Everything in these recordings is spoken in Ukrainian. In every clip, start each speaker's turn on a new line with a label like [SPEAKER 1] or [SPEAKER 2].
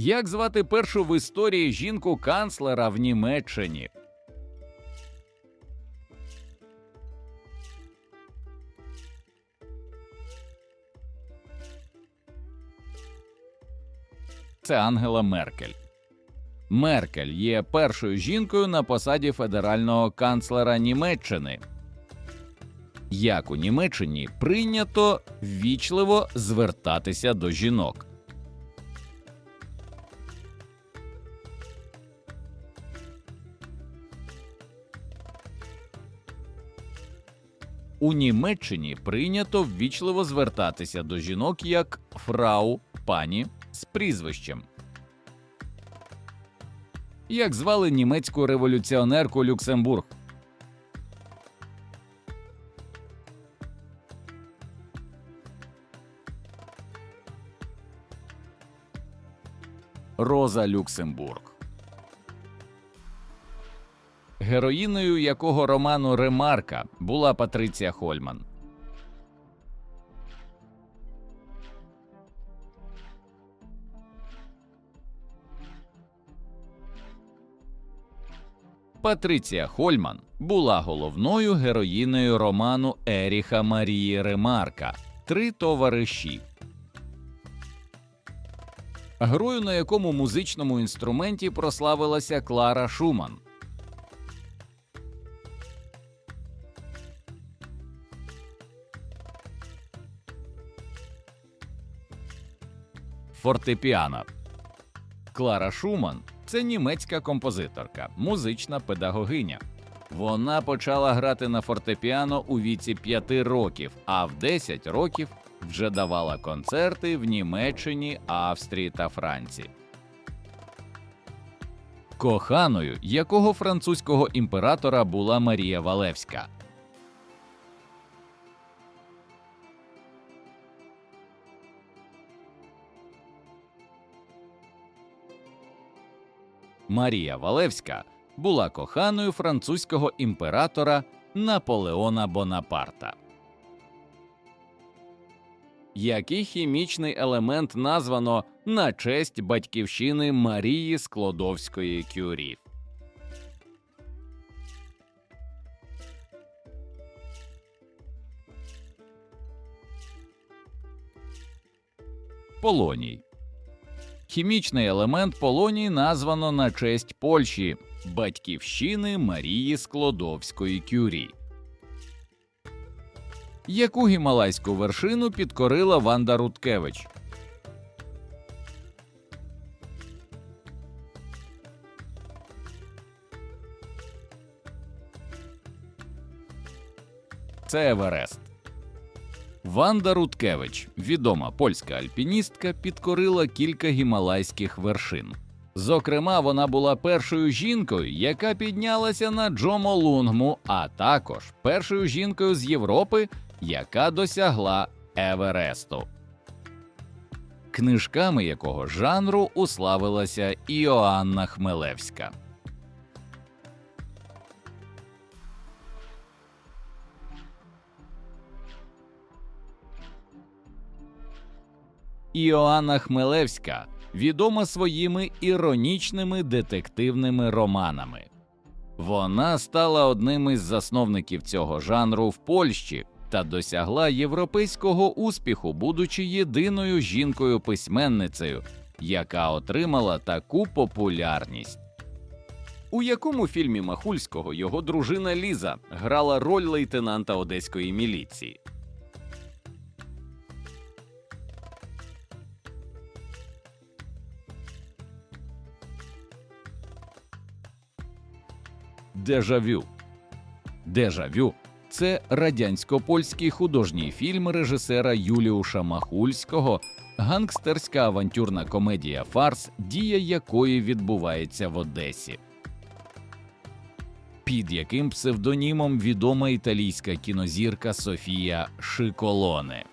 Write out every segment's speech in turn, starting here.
[SPEAKER 1] Як звати першу в історії жінку канцлера в Німеччині? Це Ангела Меркель. Меркель є першою жінкою на посаді федерального канцлера Німеччини. Як у Німеччині прийнято ввічливо звертатися до жінок. У Німеччині прийнято ввічливо звертатися до жінок як фрау пані з прізвищем. Як звали німецьку революціонерку Люксембург? Роза Люксембург. Героїною якого роману Ремарка була Патриція Хольман. Патриція Хольман була головною героїнею роману Еріха Марії Ремарка Три товариші. Грою, на якому музичному інструменті прославилася Клара Шуман. Фортепіано. Клара Шуман це німецька композиторка, музична педагогиня. Вона почала грати на фортепіано у віці 5 років, а в 10 років вже давала концерти в Німеччині, Австрії та Франції. Коханою якого французького імператора була Марія Валевська. Марія Валевська була коханою французького імператора Наполеона Бонапарта. Який хімічний елемент названо на честь батьківщини Марії Склодовської Кюрі? Полоній. Хімічний елемент полоній названо на честь Польщі, батьківщини Марії Склодовської Кюрі. Яку гімалайську вершину підкорила Ванда Руткевич? Це Еверест. Ванда Руткевич, відома польська альпіністка, підкорила кілька гімалайських вершин. Зокрема, вона була першою жінкою, яка піднялася на Джомолунгму, а також першою жінкою з Європи, яка досягла Евересту. Книжками якого жанру уславилася Іоанна Хмелевська. Іоанна Хмелевська відома своїми іронічними детективними романами. Вона стала одним із засновників цього жанру в Польщі та досягла європейського успіху, будучи єдиною жінкою-письменницею, яка отримала таку популярність. У якому фільмі Махульського його дружина Ліза грала роль лейтенанта одеської міліції? Дежавю. Дежавю це радянсько-польський художній фільм режисера Юліуша Махульського, гангстерська авантюрна комедія Фарс, дія якої відбувається в Одесі. Під яким псевдонімом відома італійська кінозірка Софія Шиколоне.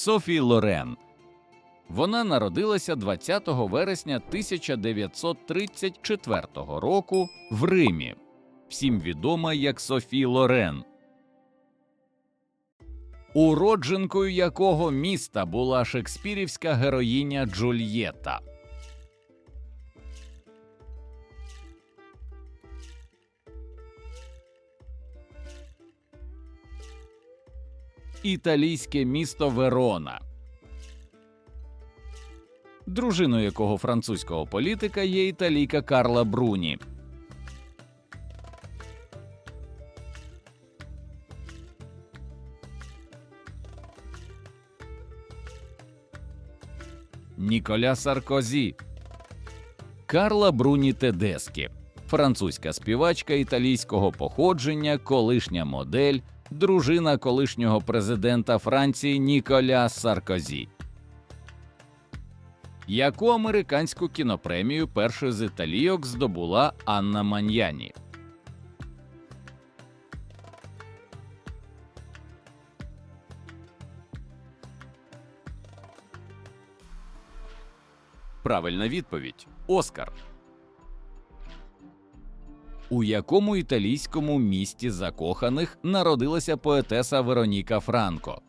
[SPEAKER 1] Софі Лорен. Вона народилася 20 вересня 1934 року в Римі. всім відома як Софі Лорен. Уродженкою якого міста була шекспірівська героїня Джульєта. Італійське місто Верона. Дружиною якого французького політика є італійка Карла Бруні. Ніколя Саркозі, Карла Бруні Тедескі, французька співачка італійського походження, колишня модель, дружина колишнього президента Франції Ніколя Саркозі. Яку американську кінопремію першою з італійок здобула Анна Маньяні? Правильна відповідь Оскар. У якому італійському місті закоханих народилася поетеса Вероніка Франко?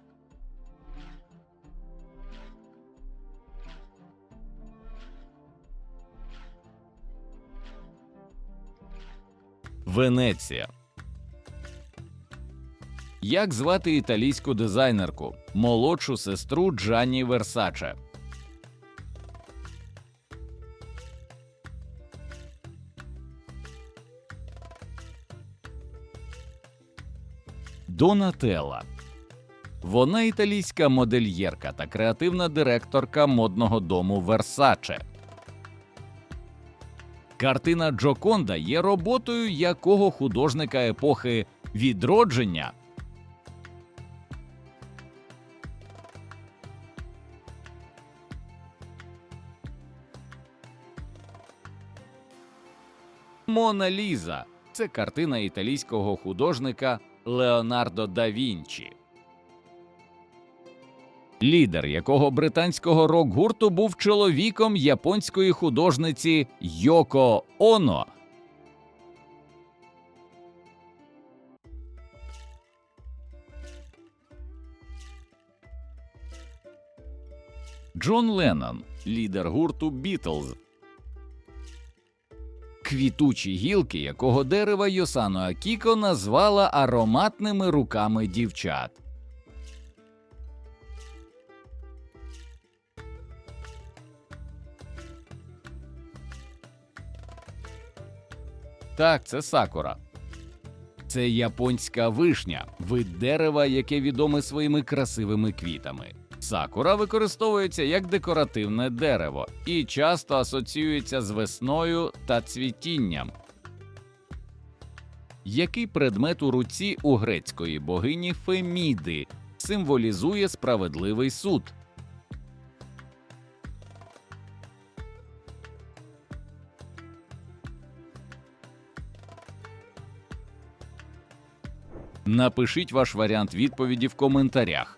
[SPEAKER 1] Венеція. Як звати італійську дизайнерку, молодшу сестру Джанні Версаче? Донателла. Вона італійська модельєрка та креативна директорка модного дому Версаче. Картина Джоконда є роботою якого художника епохи відродження. Мона Ліза це картина італійського художника Леонардо да Вінчі. Лідер якого британського рок-гурту був чоловіком японської художниці Йоко Оно. Джон Леннон, лідер гурту Бітлз. Квітучі гілки якого дерева Йосано Акіко назвала ароматними руками дівчат. Так, це сакура. Це японська вишня, вид дерева, яке відоме своїми красивими квітами. Сакура використовується як декоративне дерево і часто асоціюється з весною та цвітінням. Який предмет у руці у грецької богині Феміди символізує справедливий суд? Напишіть ваш варіант відповіді в коментарях.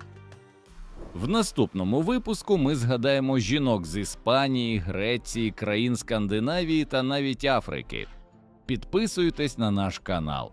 [SPEAKER 1] В наступному випуску ми згадаємо жінок з Іспанії, Греції, країн Скандинавії та навіть Африки. Підписуйтесь на наш канал.